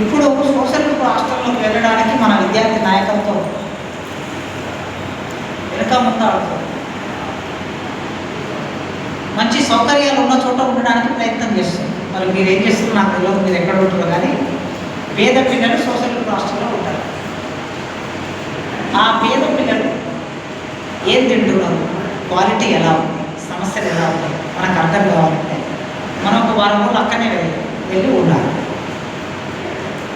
ఇప్పుడు సోషల్ హాస్టల్లోకి వెళ్ళడానికి మన విద్యార్థి నాయకత్వం వెనక ముందాడుతుంది మంచి సౌకర్యాలు ఉన్న చోట ఉండడానికి ప్రయత్నం చేస్తుంది. మరి మీరు ఏం చేస్తున్నారు? నాకు తెలియదు మీరు ఎక్కడ ఉంటారో కానీ పేద పిల్లలు సోషల్ హాస్టల్లో ఉంటారు. ఆ పేద పిల్లలు ఏం తింటున్నారు? క్వాలిటీ ఎలా ఉంది? సమస్యలు ఎలా ఉన్నాయి? మనకు అర్థం కావాలంటే మనం ఒక వారం రోజులు అక్కనే వెళ్ళి వెళ్ళి ఉండాలి.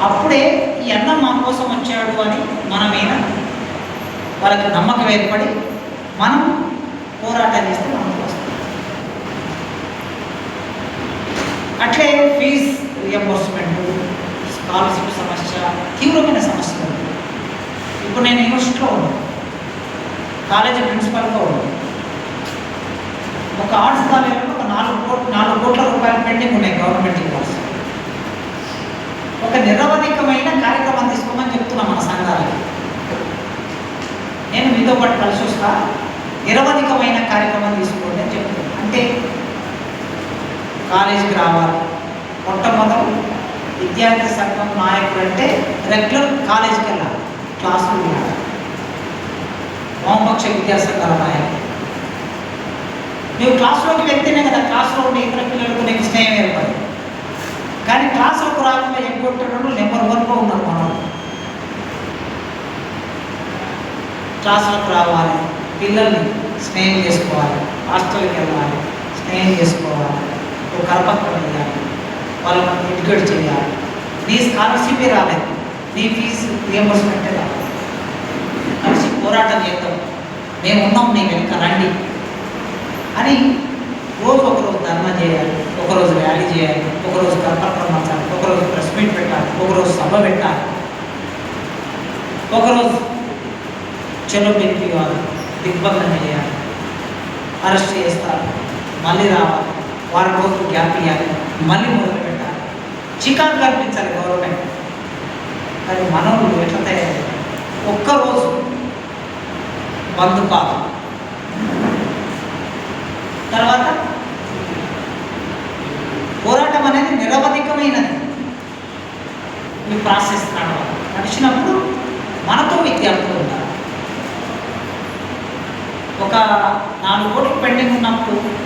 అప్పుడే ఈ అన్నం మా కోసం వచ్చాడు అని మన మీద వాళ్ళకి నమ్మకం ఏర్పడి మనం పోరాటం చేస్తే మనకు వస్తుంది అట్లే ఫీజ్ రియంబర్స్మెంట్ స్కాలర్షిప్ సమస్య తీవ్రమైన సమస్య ఇప్పుడు నేను యూనివర్సిటీలో ఉన్నాను కాలేజీ ప్రిన్సిపల్గా ఉన్నాను ఒక ఆర్ట్స్ కాలేజీలో ఒక నాలుగు కోట్ల నాలుగు కోట్ల రూపాయలు పెండింగ్ ఉన్నాయి గవర్నమెంట్ ఇవ్వాల్సి ఒక నిరవధికమైన కార్యక్రమం తీసుకోమని చెప్తున్నాం మన సంఘాలకి నేను మీతో పాటు కలిసి వస్తా. నిరవధికమైన కార్యక్రమం తీసుకోండి అని చెప్తున్నాను అంటే కాలేజీకి రావాలి. మొట్టమొదటి విద్యార్థి సంఘం నాయకుడు అంటే రెగ్యులర్ కాలేజీకి వెళ్ళాలి. క్లాసులు వినాలి వామపక్ష విద్యాసంఘాల నాయకుడు. నువ్వు క్లాస్లోకి వెళ్తేనే కదా క్లాస్లో ఉండే ఇతర పిల్లలకు నీకు స్నేహం ఏర్పడింది. కానీ క్లాసులకు రాకుండా ఎగ్గొట్టడం నెంబర్ వన్లో ఉన్నారు మనం క్లాసులకు రావాలి. పిల్లల్ని స్నేహం చేసుకోవాలి. హాస్టల్కి వెళ్ళాలి. స్నేహం చేసుకోవాలి. ఒక కరపత్రం వేయాలి వాళ్ళని ఎడ్యుకేట్ చేయాలి. నీ స్కాలర్షిపే రాలేదు. నీ ఫీజు రియంబర్స్మెంటే రాలేదు. కలిసి పోరాటం చేద్దాం. మేము ఉన్నాం నీ వెనుక రండి. అని రోజు ఒకరోజు ధర్నా చేయాలి. ఒకరోజు ర్యాలీ చేయాలి. ఒకరోజు కరపత్రం మార్చాలి. ఒకరోజు ప్రెస్ మీట్ పెట్టాలి. ఒకరోజు సభ పెట్టాలి. ఒకరోజు చెలో పిలిపివ్వాలి దిగ్బంధం చేయాలి. అరెస్ట్ చేస్తారు. మళ్ళీ రావాలి. వారం కోసం గ్యాప్ ఇవ్వాలి. మళ్ళీ మొదలు పెట్టాలి. చికాకు కల్పించాలి గవర్నమెంట్. కానీ మనవులు ఎట్లా తయారు ఒక్కరోజు బంధు కాదు. తర్వాత పోరాటం అనేది నిరవధికమైనది. ఈ ప్రాసెస్ నడవాలి. నడిచినప్పుడు మనతో విద్యార్థులు ఉండాలి. నాలుగు కోట్లు పెండింగ్ ఉన్నప్పుడు